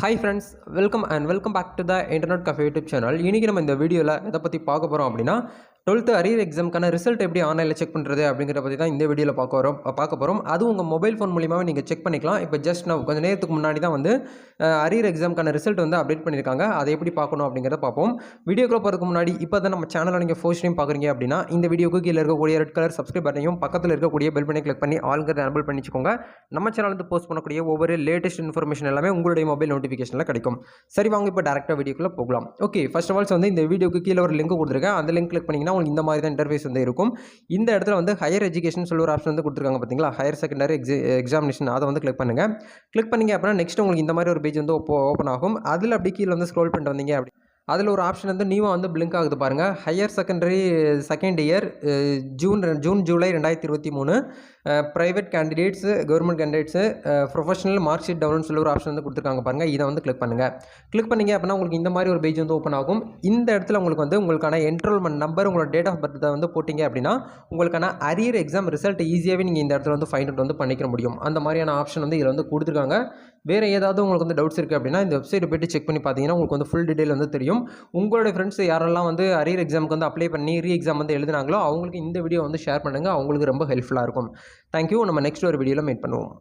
Hi friends welcome and welcome back to the internet cafe YouTube channel இன்றைக்கி நம்ம இந்த வீடியோவில் எதை பற்றி பார்க்க போகிறோம் அப்படின்னா டுவெல்த்து அரியர் எக்ஸாமுக்கான ரிசல்ட் எப்படி ஆன்லைனில் செக் பண்ணுறது அப்படிங்கிற பற்றி தான் இந்த வீடியோவில் பார்க்க வரோம் பார்க்க போகிறோம் அதுவும் உங்கள் மொபைல் ஃபோன் மூலியமாக நீங்கள் செக் பண்ணிக்கலாம். இப்போ ஜஸ்ட் நான் கொஞ்சம் நேரத்துக்கு முன்னாடி தான் வந்து அரியர் எக்ஸாமுக்கான ரிசல்ட் வந்து அப்டேட் பண்ணியிருக்காங்க. அதை எப்படி பார்க்கணும் அப்படிங்கிறத பார்ப்போம். வீடியோக்குள்ள போகிறதுக்கு முன்னாடி இப்போ தான் நம்ம சேனலில் நீங்கள் ஃபர்ஸ்ட் டைம் பார்க்குறீங்க அப்படின்னா இந்த வீடியோக்கு கீழே இருக்கக்கூடிய ரெட் கலர் சப்ஸ்கிரைப் பட்டனையும் பக்கத்தில் இருக்கக்கூடிய பெல் பண்ணி கிளிக் பண்ணி ஆளுங்கிறத எனபிள் பண்ணிச்சுக்கோங்க. நம்ம சேனலுக்கு போஸ்ட் பண்ணக்கூடிய ஒவ்வொரு லேட்டஸ்ட் இன்ஃபர்மேஷன் எல்லாமே உங்களுடைய மொபைல் நோட்டிஃபிகேஷனில் கிடைக்கும். சரி வாங்க இப்போ டேரெக்டாக வீடியோக்குள்ளே போகலாம். ஓகே ஃபர்ஸ்ட் ஆஃப் ஆல்ஸ் வந்து இந்த வீடியோக்கு கீழே ஒரு லிங்க் கொடுத்துருக்கேன். அந்த லிங்க் கிளிக் பண்ணிங்கன்னா உங்களுக்கு இந்த மாதிரி தான் இன்டர்ஃபேஸ் வந்து இருக்கும். இந்த இடத்துல வந்து ஹையர் எஜுகேஷன் சொல்லி ஒரு ஆப்ஷன் வந்து கொடுத்துருக்காங்க பார்த்தீங்களா ஹையர் செகண்டரி எக்ஸி எக்ஸாமினேஷன் அதை வந்து கிளிக் பண்ணுங்கள் கிளிக் பண்ணிங்க அப்படின்னா நெக்ஸ்ட் உங்களுக்கு இந்த மாதிரி ஒரு பேஜ் வந்து ஓப்பன் ஆகும். அதில் அப்படி கீழே வந்து ஸ்க்ரோல் பண்ணிட்டு வந்தீங்க அப்படி அதில் ஒரு ஆப்ஷன் வந்து நியூவாக வந்து பிளிங்க் ஆகுது பாருங்கள் higher secondary second year June June July ரெண்டாயிரத்தி இருபத்தி மூணு private candidates government candidates professional mark sheet down சொல்லி ஒரு ஆப்ஷன் வந்து கொடுத்துருக்காங்க பாருங்கள் இதை வந்து கிளிக் பண்ணுங்கள் கிளிக் பண்ணிங்க அப்படின்னா உங்களுக்கு இந்த மாதிரி ஒரு பேஜ் வந்து ஓப்பன் ஆகும். இந்த இடத்துல உங்களுக்கு வந்து உங்களுக்கான என்ரோல்மெண்ட் நம்பர் உங்களோட டேட் ஆஃப் பர்த்தை வந்து போட்டிங்க அப்படின்னா உங்களுக்கான அரியர் எக்ஸாம் ரிசல்ட் ஈஸியாகவே நீங்கள் இந்த இடத்துல வந்து ஃபைண்ட் அவுட் வந்து பண்ணிக்க முடியும். அந்த மாதிரியான ஆப்ஷன் வந்து இதில் வந்து கொடுத்துருக்காங்க. வேறு ஏதாவது உங்களுக்கு வந்து டவுட்ஸ் இருக்குது அப்படின்னா இந்த வெப்சைட்டை போய்ட்டு செக் பண்ணி பார்த்தீங்கன்னா உங்களுக்கு வந்து ஃபுல் டீட்டெயில் வந்து தெரியும். உங்களோட ஃப்ரெண்ட்ஸ் யாரெல்லாம் வந்து அரியர் எக்ஸாமுக்கு வந்து அப்ளை பண்ணி ரீ எக்ஸாம் வந்து எழுதினாங்களோ அவங்களுக்கு இந்த வீடியோ வந்து ஷேர் பண்ணுங்கள் அவங்களுக்கு ரொம்ப ஹெல்ப்ஃபுல்லாக இருக்கும். தேங்க்யூ நம்ம நெக்ஸ்ட் ஒரு வீடியோவில் மீட் பண்ணுவோம்.